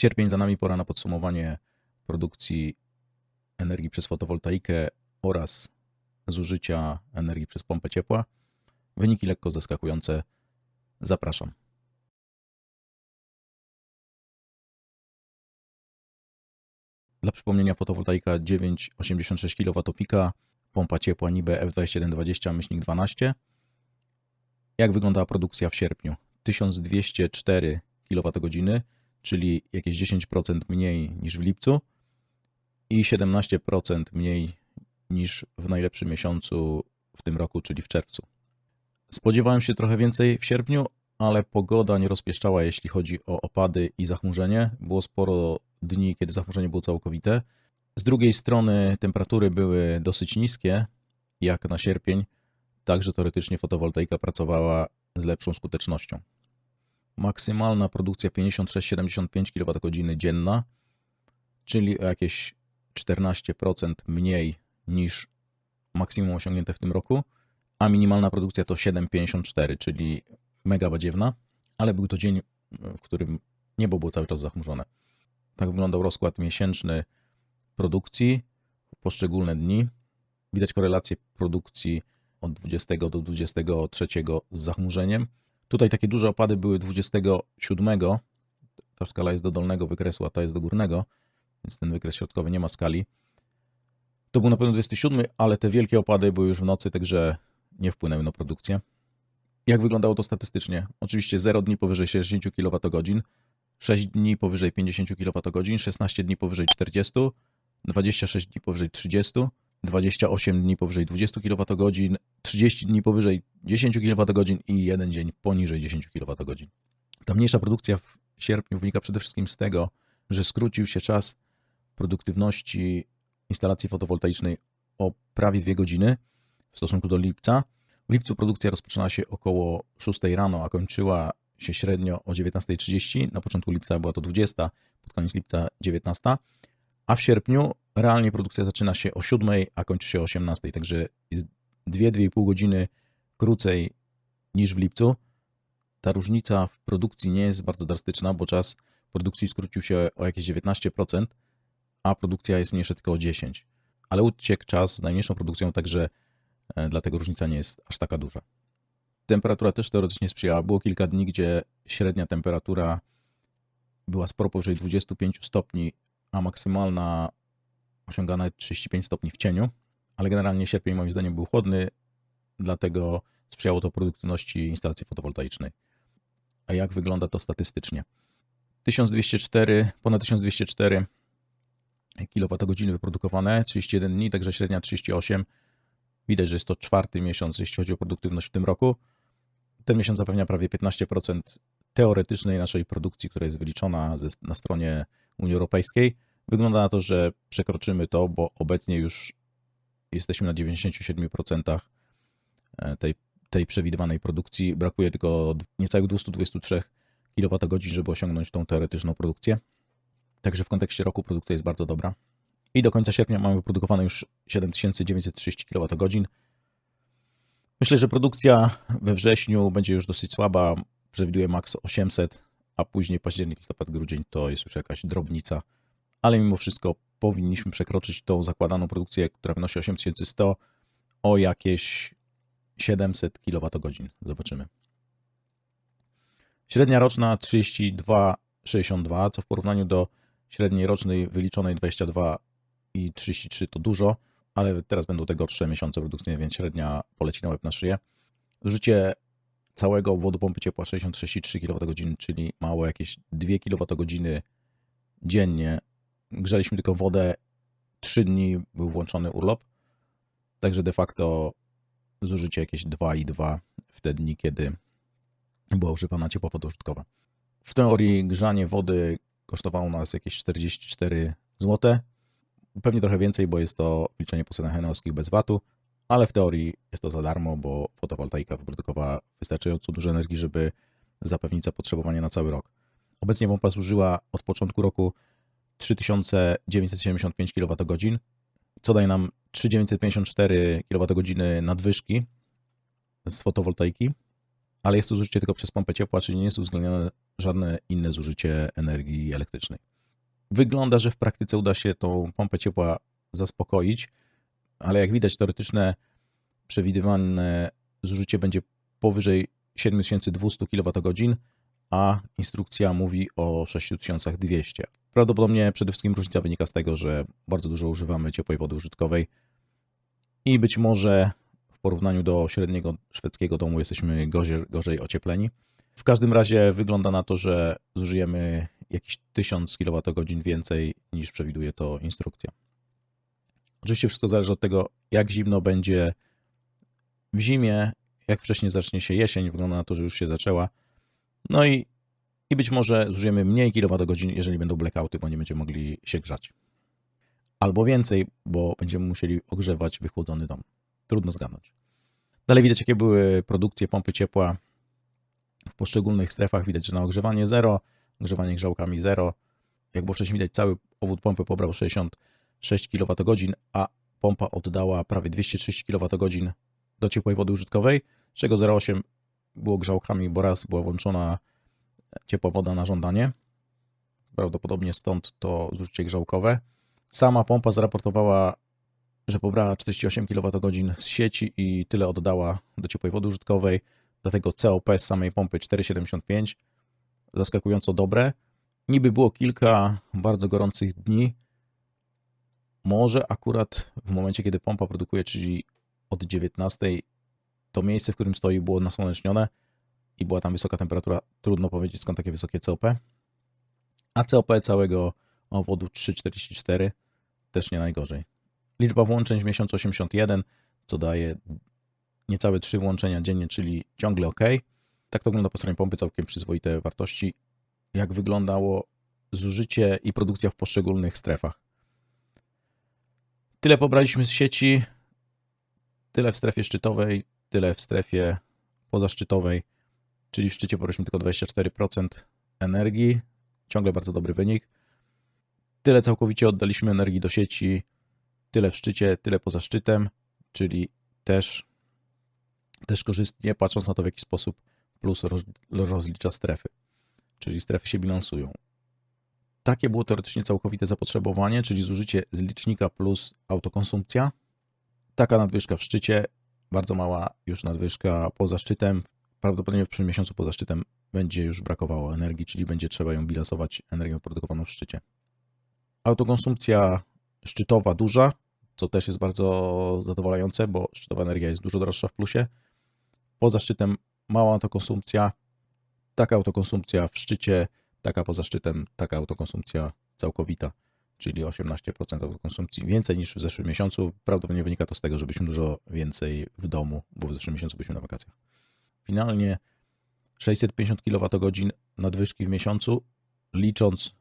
Sierpień za nami, pora na podsumowanie produkcji energii przez fotowoltaikę oraz zużycia energii przez pompę ciepła. Wyniki lekko zaskakujące. Zapraszam. Dla przypomnienia fotowoltaika 9,86 kWp, pompa ciepła NIBE F2120-12. Jak wyglądała produkcja w sierpniu? 1204 kWh, czyli jakieś 10% mniej niż w lipcu i 17% mniej niż w najlepszym miesiącu w tym roku, czyli w czerwcu. Spodziewałem się trochę więcej w sierpniu, ale pogoda nie rozpieszczała, jeśli chodzi o opady i zachmurzenie. Było sporo dni, kiedy zachmurzenie było całkowite. Z drugiej strony temperatury były dosyć niskie, jak na sierpień, także teoretycznie fotowoltaika pracowała z lepszą skutecznością. Maksymalna produkcja 56-75 kWh dzienna, czyli o jakieś 14% mniej niż maksimum osiągnięte w tym roku, a minimalna produkcja to 7,54, czyli mega badziewna, ale był to dzień, w którym niebo było cały czas zachmurzone. Tak wyglądał rozkład miesięczny produkcji, poszczególne dni. Widać korelację produkcji od 20 do 23 z zachmurzeniem. Tutaj takie duże opady były 27. Ta skala jest do dolnego wykresu, a ta jest do górnego, więc ten wykres środkowy nie ma skali. To był na pewno 27, ale te wielkie opady były już w nocy, także nie wpłynęły na produkcję. Jak wyglądało to statystycznie? Oczywiście 0 dni powyżej 60 kWh, 6 dni powyżej 50 kWh, 16 dni powyżej 40, 26 dni powyżej 30, 28 dni powyżej 20 kWh, 30 dni powyżej 10 kWh i jeden dzień poniżej 10 kWh. Ta mniejsza produkcja w sierpniu wynika przede wszystkim z tego, że skrócił się czas produktywności instalacji fotowoltaicznej o prawie 2 godziny w stosunku do lipca. W lipcu produkcja rozpoczynała się około 6 rano, a kończyła się średnio o 19.30. Na początku lipca była to 20, pod koniec lipca 19, a w sierpniu realnie produkcja zaczyna się o 7, a kończy się o 18, także jest 2-2,5 godziny krócej niż w lipcu. Ta różnica w produkcji nie jest bardzo drastyczna, bo czas produkcji skrócił się o jakieś 19%, a produkcja jest mniejsza tylko o 10%. Ale uciekł czas z najmniejszą produkcją, także e, dlatego różnica nie jest aż taka duża. Temperatura też teoretycznie sprzyjała. Było kilka dni, gdzie średnia temperatura była sporo powyżej 25 stopni, a maksymalna osiągana 35 stopni w cieniu, ale generalnie sierpień moim zdaniem był chłodny, dlatego sprzyjało to produktywności instalacji fotowoltaicznej. A jak wygląda to statystycznie? 1204, ponad 1204 kWh wyprodukowane, 31 dni, także średnia 38. Widać, że jest to czwarty miesiąc, jeśli chodzi o produktywność w tym roku. Ten miesiąc zapewnia prawie 15% teoretycznej naszej produkcji, która jest wyliczona ze, na stronie Unii Europejskiej. Wygląda na to, że przekroczymy to, bo obecnie już jesteśmy na 97% e, tej, tej przewidywanej produkcji. Brakuje tylko niecałych 223 kWh, żeby osiągnąć tą teoretyczną produkcję. Także w kontekście roku produkcja jest bardzo dobra. I do końca sierpnia mamy wyprodukowane już 7930 kWh. Myślę, że produkcja we wrześniu będzie już dosyć słaba. Przewiduję maks 800, a później październik, listopad, grudzień to jest już jakaś drobnica. Ale mimo wszystko powinniśmy przekroczyć tą zakładaną produkcję, która wynosi 8100 o jakieś 700 kWh. Zobaczymy. Średnia roczna 32,62, co w porównaniu do średniej rocznej wyliczonej 22 i 33 to dużo, ale teraz będą te gorsze miesiące produkcyjne, więc średnia poleci na łeb na szyję. Zużycie całego obwodu pompy ciepła 66,3 kWh, czyli małe jakieś 2 kWh dziennie. Grzeliśmy tylko wodę, 3 dni był włączony urlop, także de facto zużycie jakieś 2,2 w te dni, kiedy była używana ciepła woda użytkowa. W teorii grzanie wody kosztowało nas jakieś 44 zł. Pewnie trochę więcej, bo jest to liczenie po cenach henowskich bez VAT-u, ale w teorii jest to za darmo, bo fotowoltaika wyprodukowała wystarczająco dużo energii, żeby zapewnić zapotrzebowanie na cały rok. Obecnie pompa zużyła od początku roku 3975 kWh, co daje nam 3954 kWh nadwyżki z fotowoltaiki, ale jest to zużycie tylko przez pompę ciepła, czyli nie jest uwzględnione żadne inne zużycie energii elektrycznej. Wygląda, że w praktyce uda się tą pompę ciepła zaspokoić, ale jak widać, teoretyczne przewidywane zużycie będzie powyżej 7200 kWh, a instrukcja mówi o 6200. Prawdopodobnie przede wszystkim różnica wynika z tego, że bardzo dużo używamy ciepłej wody użytkowej i być może w porównaniu do średniego szwedzkiego domu jesteśmy gorzej, gorzej ociepleni. W każdym razie wygląda na to, że zużyjemy jakieś 1000 kWh więcej niż przewiduje to instrukcja. Oczywiście wszystko zależy od tego, jak zimno będzie w zimie, jak wcześniej zacznie się jesień, wygląda na to, że już się zaczęła. No i, i być może zużyjemy mniej kilowatogodzin, jeżeli będą blackouty, bo nie będziemy mogli się grzać. Albo więcej, bo będziemy musieli ogrzewać wychłodzony dom. Trudno zgadnąć. Dalej widać, jakie były produkcje pompy ciepła w poszczególnych strefach. Widać, że na ogrzewanie 0, ogrzewanie grzałkami 0. Jak było wcześniej widać, cały obwód pompy pobrał 66 kWh, a pompa oddała prawie 230 kWh do ciepłej wody użytkowej, czego 0,8 było grzałkami, bo raz była włączona ciepła woda na żądanie. Prawdopodobnie stąd to zużycie grzałkowe. Sama pompa zaraportowała, że pobrała 48 kWh z sieci i tyle oddała do ciepłej wody użytkowej. Dlatego COP z samej pompy 4,75 zaskakująco dobre. Niby było kilka bardzo gorących dni. Może akurat w momencie, kiedy pompa produkuje, czyli od 19, to miejsce, w którym stoi, było nasłonecznione i była tam wysoka temperatura. Trudno powiedzieć, skąd takie wysokie COP. A COP całego obwodu 3,44 też nie najgorzej. Liczba włączeń w miesiącu 81, co daje niecałe 3 włączenia dziennie, czyli ciągle ok. Tak to wygląda po stronie pompy, całkiem przyzwoite wartości. Jak wyglądało zużycie i produkcja w poszczególnych strefach. Tyle pobraliśmy z sieci, tyle w strefie szczytowej, tyle w strefie pozaszczytowej, czyli w szczycie pobraliśmy tylko 24% energii, ciągle bardzo dobry wynik. Tyle całkowicie oddaliśmy energii do sieci, tyle w szczycie, tyle poza szczytem, czyli też, też korzystnie, patrząc na to, w jaki sposób plus roz, rozlicza strefy, czyli strefy się bilansują. Takie było teoretycznie całkowite zapotrzebowanie, czyli zużycie z licznika plus autokonsumpcja. Taka nadwyżka w szczycie, bardzo mała już nadwyżka poza szczytem. Prawdopodobnie w przyszłym miesiącu poza szczytem będzie już brakowało energii, czyli będzie trzeba ją bilansować energią produkowaną w szczycie. Autokonsumpcja szczytowa duża, co też jest bardzo zadowalające, bo szczytowa energia jest dużo droższa w plusie. Poza szczytem mała autokonsumpcja, taka autokonsumpcja w szczycie, taka poza szczytem, taka autokonsumpcja całkowita, czyli 18% autokonsumpcji, więcej niż w zeszłym miesiącu. Prawdopodobnie wynika to z tego, że byliśmy dużo więcej w domu, bo w zeszłym miesiącu byliśmy na wakacjach. Finalnie 650 kWh nadwyżki w miesiącu, licząc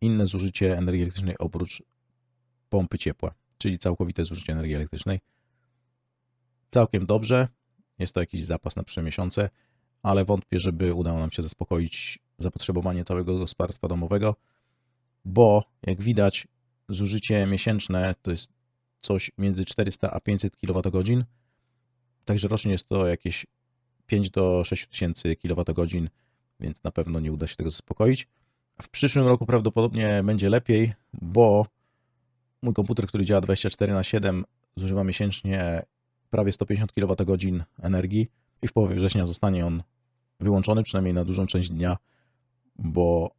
inne zużycie energii elektrycznej oprócz pompy ciepła, czyli całkowite zużycie energii elektrycznej. Całkiem dobrze, jest to jakiś zapas na przyszłe miesiące, ale wątpię, żeby udało nam się zaspokoić zapotrzebowanie całego gospodarstwa domowego, bo jak widać, zużycie miesięczne to jest coś między 400 a 500 kWh, także rocznie jest to jakieś 5 do 6 tysięcy kWh, więc na pewno nie uda się tego zaspokoić. W przyszłym roku prawdopodobnie będzie lepiej, bo mój komputer, który działa 24 na 7, zużywa miesięcznie prawie 150 kWh energii i w połowie września zostanie on wyłączony, przynajmniej na dużą część dnia, bo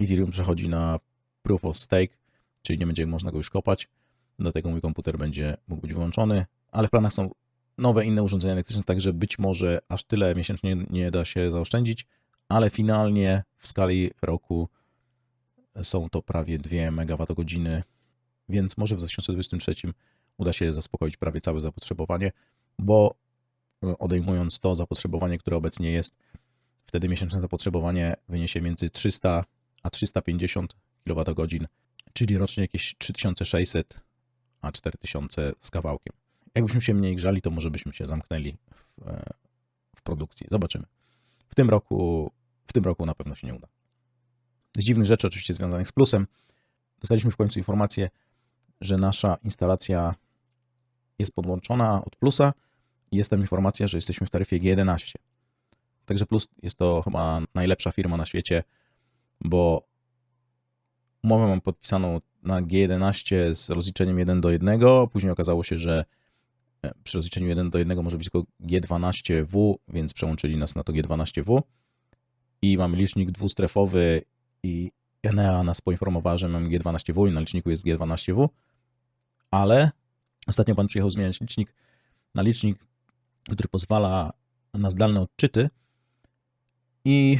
Ethereum przechodzi na Proof of Stake, czyli nie będzie można go już kopać. Dlatego mój komputer będzie mógł być wyłączony, ale w planach są nowe inne urządzenia elektryczne, także być może aż tyle miesięcznie nie da się zaoszczędzić, ale finalnie w skali roku są to prawie 2 MWh, więc może w 2023 uda się zaspokoić prawie całe zapotrzebowanie, bo odejmując to zapotrzebowanie, które obecnie jest, wtedy miesięczne zapotrzebowanie wyniesie między 300 a 350 kWh, czyli rocznie jakieś 3600 a 4000 z kawałkiem. Jakbyśmy się mniej grzali, to może byśmy się zamknęli w, w produkcji. Zobaczymy. W tym roku w tym roku na pewno się nie uda. Z dziwnych rzeczy, oczywiście związanych z plusem, dostaliśmy w końcu informację, że nasza instalacja jest podłączona od plusa i jest tam informacja, że jesteśmy w taryfie G11. Także plus jest to chyba najlepsza firma na świecie, bo umowę mam podpisaną na G11 z rozliczeniem 1 do 1. Później okazało się, że e, przy rozliczeniu 1 do 1 może być tylko G12W, więc przełączyli nas na to G12W. I mamy licznik dwustrefowy i Enea nas poinformowała, że mamy G12W i na liczniku jest G12W. Ale ostatnio pan przyjechał zmieniać licznik na licznik, który pozwala na zdalne odczyty i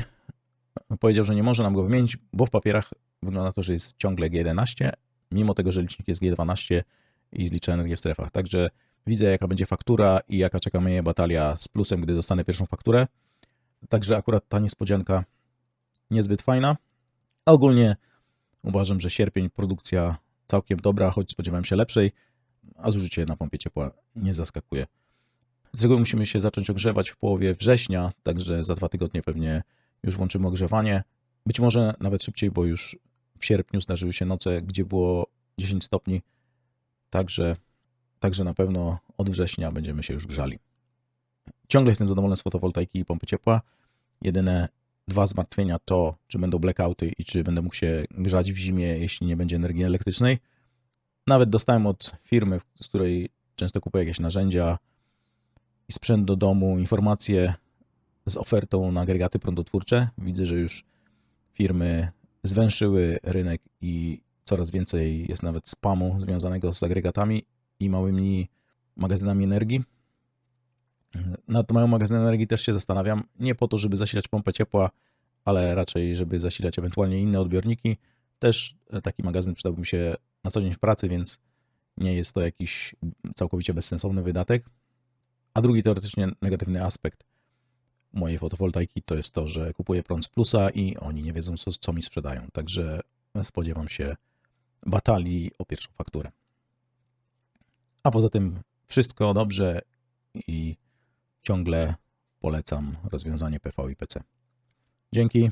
powiedział, że nie może nam go wymienić, bo w papierach wygląda na to, że jest ciągle G11, mimo tego, że licznik jest G12 i zlicza energię w strefach. Także widzę, jaka będzie faktura i jaka czeka mnie batalia z plusem, gdy dostanę pierwszą fakturę. Także akurat ta niespodzianka niezbyt fajna. A ogólnie uważam, że sierpień produkcja całkiem dobra, choć spodziewałem się lepszej, a zużycie na pompie ciepła nie zaskakuje. Z reguły musimy się zacząć ogrzewać w połowie września, także za dwa tygodnie pewnie już włączymy ogrzewanie. Być może nawet szybciej, bo już w sierpniu zdarzyły się noce, gdzie było 10 stopni, także, także na pewno od września będziemy się już grzali. Ciągle jestem zadowolony z fotowoltaiki i pompy ciepła. Jedyne dwa zmartwienia to, czy będą blackouty i czy będę mógł się grzać w zimie, jeśli nie będzie energii elektrycznej. Nawet dostałem od firmy, z której często kupuję jakieś narzędzia i sprzęt do domu, informacje z ofertą na agregaty prądotwórcze. Widzę, że już firmy zwęszyły rynek i coraz więcej jest nawet spamu związanego z agregatami i małymi magazynami energii. Nad mają magazyn energii też się zastanawiam. Nie po to, żeby zasilać pompę ciepła, ale raczej, żeby zasilać ewentualnie inne odbiorniki. Też taki magazyn przydałby mi się na co dzień w pracy, więc nie jest to jakiś całkowicie bezsensowny wydatek. A drugi teoretycznie negatywny aspekt mojej fotowoltaiki to jest to, że kupuję prąd z plusa i oni nie wiedzą, co, co mi sprzedają. Także spodziewam się batalii o pierwszą fakturę. A poza tym wszystko dobrze i ciągle polecam rozwiązanie PV i PC. Dzięki.